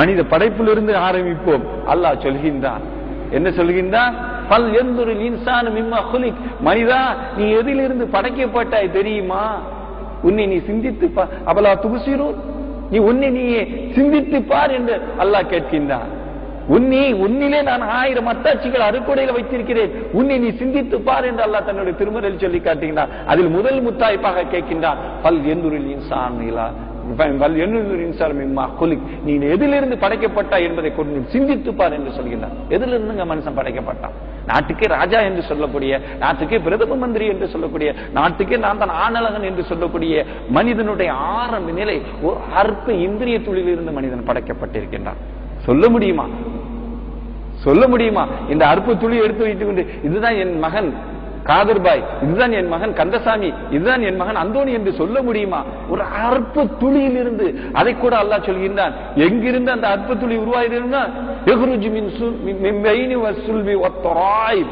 மனித படைப்பிலிருந்து ஆரம்பிப்போம். அல்லாஹ் சொல்கின்றான். என்ன சொல்கின்றான்? பல் எந்தொரு இன்சானு மிம்மா குலிக். மனிதா நீ எதிலிருந்து படைக்கப்பட்டாய் தெரியுமா? உன்னை நீ சிந்தித்து அவளா அவலா நீ உன்னை நீயே சிந்தித்து பார் என்று அல்லாஹ் கேட்கின்றான். உன்னை உன்னிலே நான் ஆயிரம் அத்தாட்சிகள் அறுக்குடையில வைத்திருக்கிறேன். உன்னை நீ சிந்தித்து பார் என்று அல்லாஹ் தன்னுடைய திருமறையில் சொல்லி காட்டுகின்றான். அதில் முதல் முத்தாய்ப்பாக கேட்கின்றான். பல் எந்தூரில் இன்சான் நீ எதிலிருந்து படைக்கப்பட்டாய் என்பதை கொண்டு சிந்தித்து பார் என்று சொல்கிறார் எதிலிருந்து மனுஷன் படைக்கப்பட்டான்? நாட்டுக்கே ராஜா என்று சொல்லக்கூடிய நாட்டுக்கே பிரதம மந்திரி என்று சொல்லக்கூடிய நாட்டுக்கே நான் தான் ஆணழகன் என்று சொல்லக்கூடிய மனிதனுடைய ஆரம்ப நிலை ஒரு அற்ப இந்திரிய துளிலிருந்து மனிதன் படைக்கப்பட்டிருக்கின்றான். சொல்ல முடியுமா? சொல்ல முடியுமா? இந்த அற்ப துளி எடுத்து வைத்துக் கொண்டு இதுதான் என் மகன். காதர்பாய் இதுதான் என் மகன் கந்தசாமி இதுதான் என் மகன் அந்தோணி என்று சொல்ல முடியுமா? ஒரு அற்ப துளியிலிருந்து அதை கூட அல்லாஹ் சொல்கின்றான். எங்கிருந்து அந்த அற்ப துளி உருவாயிருந்தா எகுருஜி மின் சுல் மின் பைனி வசுல்வி ஒத்தராய்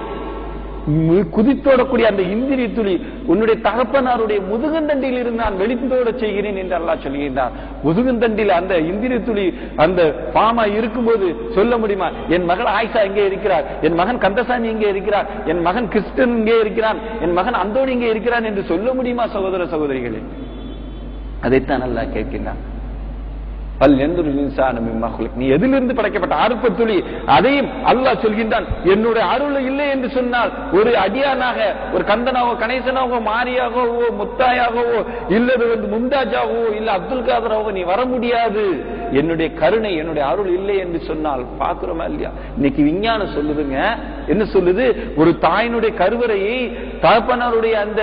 குதித்தோடக்கூடிய அந்த இந்திரி துளி உன்னுடைய தகப்பனாருடைய முதுகந்தண்டியில் இருந்து நான் வெளித்தோட செய்கிறேன் என்று அல்லா சொல்கின்றான். முதுகந்தண்டில் அந்த இந்திரி துளி அந்த பாமா இருக்கும்போது சொல்ல முடியுமா? என் மகள் ஆயிஷா இங்கே இருக்கிறார் என் மகன் கந்தசாமி இங்கே இருக்கிறார் என் மகன் கிறிஸ்டன் இங்கே இருக்கிறான் என் மகன் அந்தோணி இங்கே இருக்கிறான் என்று சொல்ல முடியுமா சகோதர சகோதரிகளே? அதைத்தான் நல்லா கேட்கின்றான் பல் எந்தொரு இன்சானும் மகளுக்கு நீ எதிலிருந்து படைக்கப்பட்ட அறுப்ப துளி அதையும் அல்லாஹ் சொல்கின்றான் என்னுடைய அருள் இல்லை என்று சொன்னால் ஒரு அடியானாக ஒரு கந்தனாவோ கணேசனாகவோ மாரியாகவோ முத்தாயாகவோ இல்லது வந்து மும்தாஜாகவோ இல்ல அப்துல் காதராகவோ நீ வர முடியாது. என்னுடைய கருணை என்னுடைய அருள் இல்லை என்று சொன்னால் பாக்குறோமா இல்லையா? இன்னைக்கு விஞ்ஞானம் சொல்லுதுங்க என்ன சொல்லுது? ஒரு தாயினுடைய கருவறையை தகப்பனாருடைய அந்த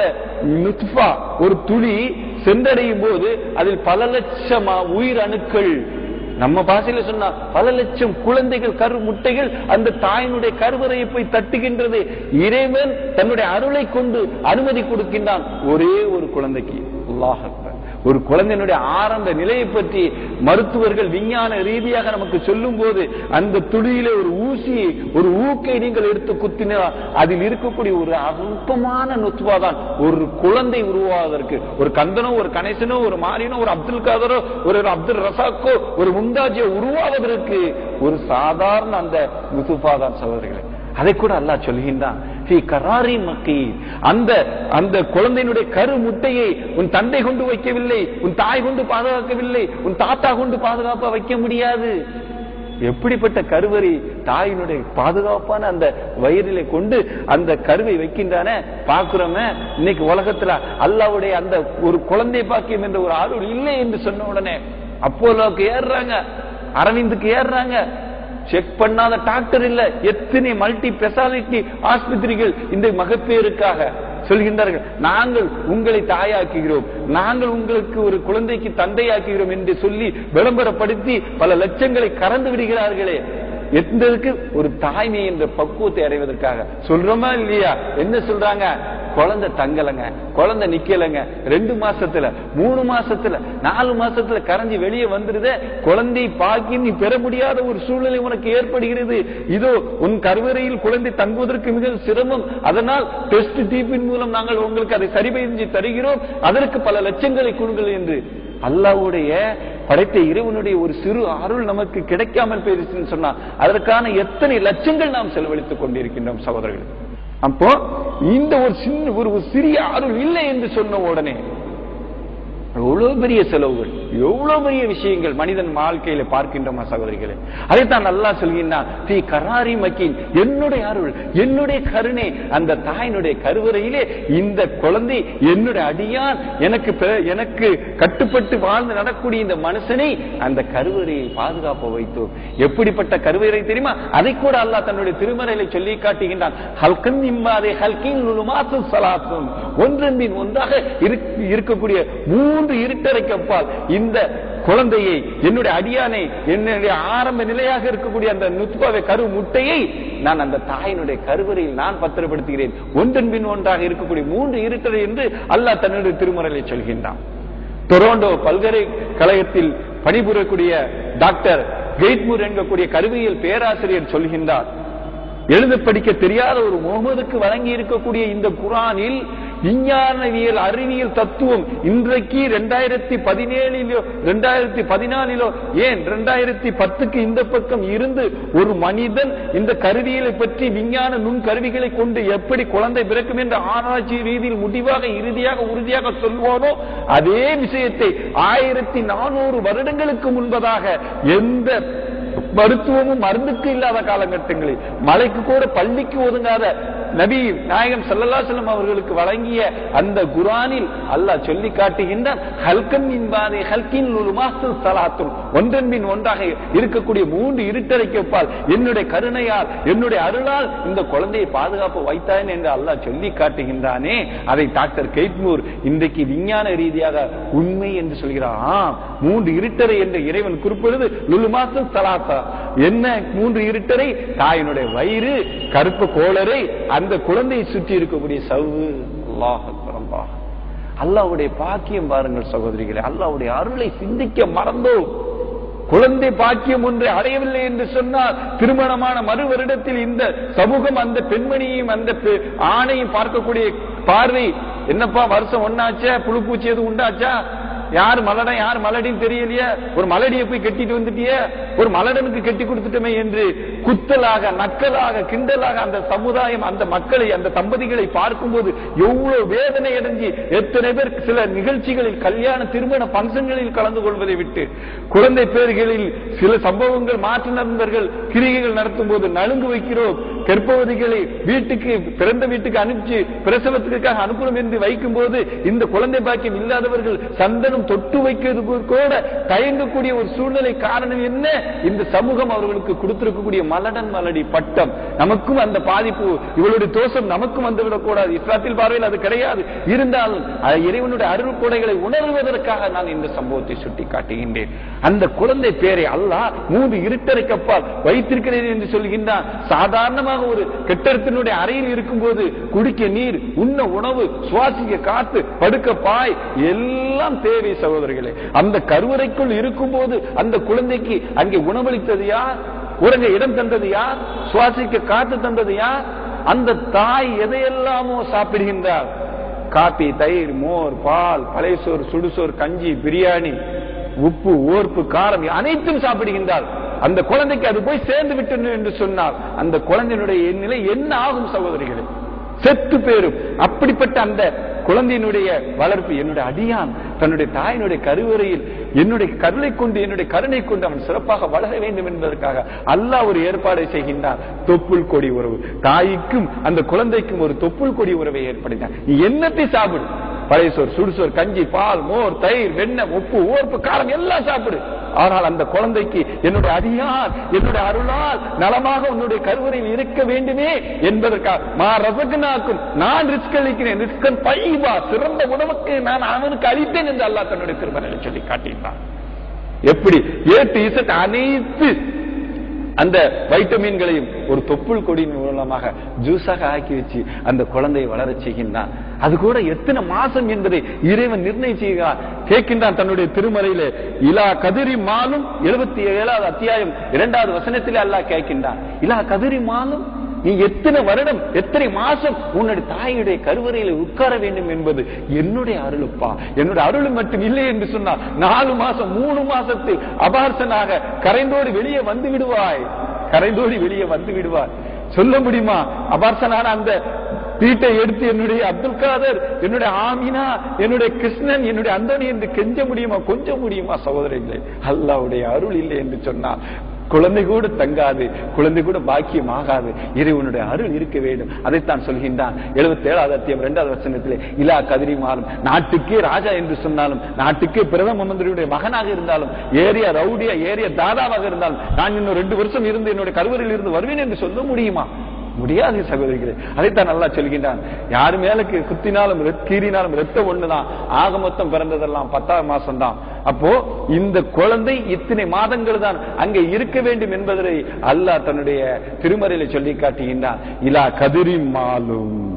ஒரு துளி சென்றடையும் போது அதில் பல லட்சமா உயிர் அணுக்கள். நம்ம பாசையில சொன்னா பல லட்சம் குழந்தைகள் கரு முட்டைகள் அந்த தாயினுடைய கருவறையை போய் தட்டுகின்றது. இறைவன் தன்னுடைய அருளை கொண்டு அனுமதி கொடுக்கின்றான். ஒரே ஒரு குழந்தைக்கு. அல்லாஹ் ஒரு குழந்தையினுடைய ஆரம்ப நிலையை பற்றி மருத்துவர்கள் விஞ்ஞான ரீதியாக நமக்கு சொல்லும் போது அந்த துளியிலே ஒரு ஊசி ஒரு ஊக்கை நீங்கள் எடுத்து குத்தினால் அதில் இருக்கக்கூடிய ஒரு அல்பமான நுத்வா தான். ஒரு குழந்தை உருவாவதற்கு ஒரு கந்தனோ ஒரு கணேசனோ ஒரு மாரியனோ ஒரு அப்துல் காதரோ ஒரு அப்துல் ரசாக்கோ ஒரு முந்தாஜியோ உருவாவதற்கு ஒரு சாதாரண அந்த நுசுபா தான் சகோதரிகளே. அதை கூட அல்லாஹ் சொல்கின்றான். கராரி மக்கீர் அந்த அந்த குழந்தையினுடைய கரு முட்டையை உன் தந்தை கொண்டு வைக்கவில்லை உன் தாய் கொண்டு பாதுகாக்கவில்லை உன் தாத்தா கொண்டு பாதுகாப்பா வைக்க முடியாது. எப்படிப்பட்ட கருவறை தாயினுடைய பாதுகாப்பான அந்த வயிறில கொண்டு அந்த கருவை வைக்கின்றான? பாக்குறோமே இன்னைக்கு உலகத்துல அல்லாவுடைய அந்த ஒரு குழந்தை பாக்கியம் என்ற ஒரு அருள் இல்லை என்று சொன்ன உடனே அப்போலோக்கு ஏறுறாங்க அரவிந்துக்கு ஏறுறாங்க செக் பண்ணாத டாக்டர் இல்ல. எத்தனை மல்டி ஸ்பெஷாலிட்டி ஆஸ்பத்திரிகள் இந்த மகப்பேருக்காக சொல்கின்றார்கள். நாங்கள் உங்களை தாயாக்குகிறோம். நாங்கள் உங்களுக்கு ஒரு குழந்தைக்கு தந்தையாக்குகிறோம் என்று சொல்லி விளம்பரப்படுத்தி பல லட்சங்களை கறந்து விடுகிறார்களே. எந்ததுக்கு ஒரு தாய்மை என்ற பக்குவத்தை அடைவதற்காக. சொல்றோமா இல்லையா? என்ன சொல்றாங்க? குழந்தை தங்கலைங்க குழந்தை நிக்கலைங்க. ரெண்டு மாசத்துல மூணு மாசத்துல நாலு மாசத்துல கரைஞ்சி வெளியே வந்துருத குழந்தை பாக்கி நீ பெற முடியாத ஒரு சூழ்நிலை உனக்கு ஏற்படுகிறது. இதோ உன் கருவறையில் குழந்தை தங்குவதற்கு மிக சிரமம். அதனால் டெஸ்ட் தீப்பின் மூலம் நாங்கள் உங்களுக்கு அதை சரி செஞ்சு தருகிறோம். அதற்கு பல லட்சங்களை கொடுங்கள் என்று அல்லாவுடைய படைத்த இறைவனுடைய ஒரு சிறு அருள் நமக்கு கிடைக்காமல் போயிருச்சுன்னு சொன்னா அதற்கான எத்தனை லட்சங்கள் நாம் செலவழித்துக் கொண்டிருக்கின்றோம் சகோதரர்கள். அப்போ இந்த ஒரு சின்ன ஒரு சிறிய அருள் இல்லை என்று சொன்ன உடனே எவ்வளவு பெரிய செலவுகள் எவ்வளவு பெரிய விஷயங்கள் மனிதன் வாழ்க்கையில பார்க்கின்றோமா சகோதரிகளே? அதைத்தான் நல்லா சொல்கின்றான் தீ கராரி மக்கீன் என்னுடைய அருள் என்னுடைய கருணை அந்த தாயினுடைய கருவறையிலே இந்த குழந்தை என்னுடைய அடியான் எனக்கு எனக்கு கட்டுப்பட்டு வாழ்ந்து நடக்கூடிய இந்த மனுஷனை அந்த கருவறையை பாதுகாப்ப வைத்தோம் எப்படிப்பட்ட கருவறை தெரியுமா? அதை கூட அல்லாஹ் தன்னுடைய திருமறையில சொல்லி காட்டுகின்றான். ஹல்கன் இம்மாதே ஹல்கின் சலாத்தும் ஒன்றன் ஒன்றாக இருக்கக்கூடிய இருக்கக்கூடிய மூன்று இருட்டறைக்கப்பால் இந்த குழந்தையை என்னுடைய அடியானை என்னுடைய ஆரம்ப நிலையாக இருக்கக்கூடிய அந்த நுத்பாவை கரு முட்டையை நான் அந்த தாயினுடைய கருவறையில் நான் பத்திரப்படுத்துகிறேன். ஒன்றன் பின் ஒன்றாக இருக்கக்கூடிய மூன்று இருட்டறை என்று அல்லாஹ் தன்னுடைய திருமறையில சொல்கின்றான். டொரோண்டோ பல்கலைக்கழகத்தில் பணிபுரியக்கூடிய டாக்டர் கெய்ட்மூர் என்கக்கூடிய கருவியல் பேராசிரியர் சொல்கின்றார் எழுத படிக்க தெரியாத ஒரு முகமதுக்கு வழங்கி இருக்கக்கூடிய இந்த குரானில் விஞ்ஞானவியல் அறிவியல் தத்துவம் இன்றைக்கு ரெண்டாயிரத்தி பதினேழிலோ ரெண்டாயிரத்தி பதினாலிலோ ஏன் ரெண்டாயிரத்தி பத்துக்கு இந்த பக்கம் இருந்து ஒரு மனிதன் இந்த கருவிகளை பற்றி விஞ்ஞான நுண் கருவிகளை கொண்டு எப்படி குழந்தை பிறக்கும் என்ற ஆராய்ச்சி ரீதியில் முடிவாக இறுதியாக உறுதியாக சொல்வானோ அதே விஷயத்தை ஆயிரத்தி நானூறு வருடங்களுக்கு முன்பதாக எந்த மருத்துவமும் மருந்துக்கு இல்லாத காலகட்டங்களில் மலைக்கு கூட பள்ளிக்கு ஒதுங்காத நபி நாயகம் சல்லல்லா செல்லம் அவர்களுக்கு வழங்கிய அந்த குரானில் அல்லாஹ் சொல்லி காட்டுகின்றான் ஹல்கன் மின் ஹல்கின் சலாத்தும் ஒன்றன் பின் ஒன்றாக இருக்கக்கூடிய மூன்று இருட்டறைக்கு ஒப்பால் என்னுடைய கருணையால் என்னுடைய அருளால் இந்த குழந்தையை பாதுகாப்பு வைத்தான் என்று அல்லாஹ் சொல்லி காட்டுகின்றானே. அதை டாக்டர் கெய்ட்மூர் இன்றைக்கு விஞ்ஞான ரீதியாக உண்மை என்று சொல்கிறார். ஆம் மூன்று இருட்டறை என்று இறைவன் குறிப்பிடுவது லுலுமாசு சலாத்தா என்ன? மூன்று இருட்டரை தாயினுடைய வயிறு கருப்பு கோளரை அந்த குழந்தையை சுற்றி இருக்கக்கூடிய சவ்வு. அல்லாஹ் அல்லாவுடைய பாக்கியம் பாருங்கள் சகோதரிகளே அல்லாவுடைய அருளை சிந்திக்க மறந்தோம். குழந்தை பாக்கியம் ஒன்றை அடையவில்லை என்று சொன்னால் திருமணமான மறு வருடத்தில் இந்த சமூகம் அந்த பெண்மணியையும் அந்த பெ- ஆணையும் பார்க்கக்கூடிய பார்வை என்னப்பா வருஷம் ஒன்னாச்சா புழு பூச்சி எதுவும் உண்டாச்சா? யார் மலடன் யார் மலடின்னு தெரியலையே? ஒரு மலடியை போய் கட்டிட்டு வந்துட்டியே? ஒரு மலடனுக்கு கட்டி கொடுத்துட்டோமே என்று குத்தலாக நக்கலாக கிண்டலாக அந்த சமுதாயம் அந்த மக்களை அந்த தம்பதிகளை பார்க்கும்போது எவ்வளவு வேதனை அடைஞ்சு எத்தனை பேர் சில நிகழ்ச்சிகளில் கல்யாண திருமண பங்கங்களில் கலந்து கொள்வதை விட்டு குழந்தை பேர்களில் சில சம்பவங்கள் மாற்று நண்பர்கள் கிரிகைகள் நடத்தும் போது நலுங்கு வைக்கிறோம். கற்பவதிகளை வீட்டுக்கு பிறந்த வீட்டுக்கு அனுப்பிச்சு பிரசவத்துக்காக அனுப்பணும் என்று வைக்கும் போது இந்த குழந்தை பாக்கியம் இல்லாதவர்கள் சந்தனம் தொட்டு வைக்கிறது கூட தயங்கக்கூடிய ஒரு சூழ்நிலை காரணம் என்ன? இந்த சமூகம் அவர்களுக்கு கொடுத்திருக்கக்கூடிய மலடன் மலடி பட்டம். நமக்கும் அந்த பாதிப்பு இவளுடைய தோஷம் நமக்கும் வந்துவிடக் கூடாது இஸ்லாத்தில் பார்வையில் அது கிடையாது. இருந்தாலும் இறைவனுடைய அருள் கொடைகளை உணர்வதற்காக நான் இந்த சம்பவத்தை சுட்டி காட்டுகின்றேன் அந்த குழந்தை பேரை அல்லாஹ் மூன்று இருட்டரைக்கப்பால் வைத்திருக்கிறேன் என்று சொல்கின்றான். சாதாரணமாக ஒரு கெட்டடத்தினுடைய அறையில் இருக்கும்போது குடிக்க நீர் உண்ண உணவு சுவாசிக்க காத்து படுக்க பாய் எல்லாம் தேவை சகோதரர்களே அந்த கருவறைக்குள் இருக்கும்போது அந்த குழந்தைக்கு அங்கே உணவளித்தது யார்? உறங்க இடம் தந்தது யார்? சுவாசிக்க காத்து தந்தது யார்? அந்த தாய் எதையெல்லாமோ சாப்பிடுகின்றார். காப்பி தயிர் மோர் பால் பழையசோர் சுடுசோர் கஞ்சி பிரியாணி உப்பு ஓர்ப்பு காரம் அனைத்தும் சாப்பிடுகின்றார் அந்த குழந்தைக்கு அது போய் சேர்ந்து விட்டது என்று சொன்னால் அந்த குழந்தையினுடைய நிலை என்ன ஆகும் சகோதரிகளே? செத்து பேரும் அப்படிப்பட்ட அந்த குழந்தையினுடைய வளர்ப்பு என்னுடைய அடியான் தன்னுடைய தாயினுடைய கருவறையில் என்னுடைய கருளை கொண்டு என்னுடைய கருணை கொண்டு அவன் சிறப்பாக வளர வேண்டும் என்பதற்காக அல்லாஹ் ஒரு ஏற்பாடை செய்கின்றான். தொப்புள் கொடி உறவு. தாய்க்கும் அந்த குழந்தைக்கும் ஒரு தொப்புள் கொடி உறவை ஏற்படுத்தான் நீ என்னத்தை சாப்பிடு? பழைய சோறு சுடுசோர் கஞ்சி பால் மோர் தயிர் வெண்ணெய் உப்பு ஓர்ப்பு காரம் எல்லாம் சாப்பிடு. ஆனால் அந்த குழந்தைக்கு என்னுடைய அடியார் என்னுடைய அருளால் நலமாக உன்னுடைய கருவறையில் இருக்க வேண்டுமே என்பதற்காக மா ரசகனாக்கும் நான் ரிஸ்க் அளிக்கிறேன். ரிஸ்கன் பைவா சிறந்த உணவுக்கு நான் அவனுக்கு அளித்தேன் என்று அல்லாஹ் தன்னுடைய திருமணம் சொல்லி காட்டினான் எப்படி? ஏட்டு இசட் அனைத்து அந்த வைட்டமின்களையும் ஒரு தொப்புள் கொடியின் மூலமாக ஜூஸாக ஆக்கி வச்சு அந்த குழந்தையை வளர செய்கின்றான் அது கூட எத்தனை மாசம் என்பதை இறைவன் நிர்ணயிச்சுகிறான் கேட்கின்றான் தன்னுடைய திருமறையில இலா கதிரி மாலும் எழுபத்தி ஏழாவது அத்தியாயம் இரண்டாவது வசனத்திலே அல்லாஹ் கேட்கின்றான். இலா கதிரி மாலும் நீ எத்தனை வருடம் எத்தனை மாசம் உன்னுடைய தாயுடைய கருவறையில உட்கார வேண்டும் என்பது என்னுடைய அருளுப்பா. என்னுடைய அருள் மட்டும் இல்லை என்று சொன்னால் நாலு மாசம் மூணு மாசத்தில் அபார்சனாக கரைந்தோடு வெளியே வந்து விடுவாய். கரைந்தோடி வெளியே வந்து விடுவாய். சொல்ல முடியுமா? அபார்சனான அந்த வீட்டை எடுத்து என்னுடைய அப்துல் காதர் என்னுடைய ஆமினா என்னுடைய கிருஷ்ணன் என்னுடைய அந்தனி என்று கெஞ்ச முடியுமா கொஞ்சம் முடியுமா சகோதரர்களே? அல்லாவுடைய அருள் இல்லை என்று சொன்னால் குழந்தை கூட தங்காது குழந்தை கூட பாக்கியம் ஆகாது இறைவனுடைய அருள் இருக்க வேண்டும். அதைத்தான் சொல்கின்றான். எழுபத்தி ஏழாவது அத்தியம் இரண்டாவது வசனத்திலே இலா கதிரி மாறும் நாட்டுக்கே ராஜா என்று சொன்னாலும் நாட்டுக்கே பிரதம மந்திரியுடைய மகனாக இருந்தாலும் ஏரியா ரவுடியா ஏரியா தாதாவாக இருந்தாலும் நான் இன்னும் ரெண்டு வருஷம் இருந்து என்னுடைய கருவறையில் இருந்து வருவேன் என்று சொல்ல முடியுமா? முடியாது சகோதரிகளே. அதைத்தான் நல்லா சொல்கின்றான். யாரு மேலுக்கு குத்தினாலும் கீறினாலும் ரத்தம் ஒண்ணுதான் ஆக மொத்தம் பிறந்ததெல்லாம் பத்தாம் மாசம் தான் அப்போ இந்த குழந்தை இத்தனை மாதங்கள் தான் அங்கே இருக்க வேண்டும் என்பதை அல்லாஹ் தன்னுடைய திருமறையில சொல்லி காட்டுகின்றான். இலா கதிரி மாலும்.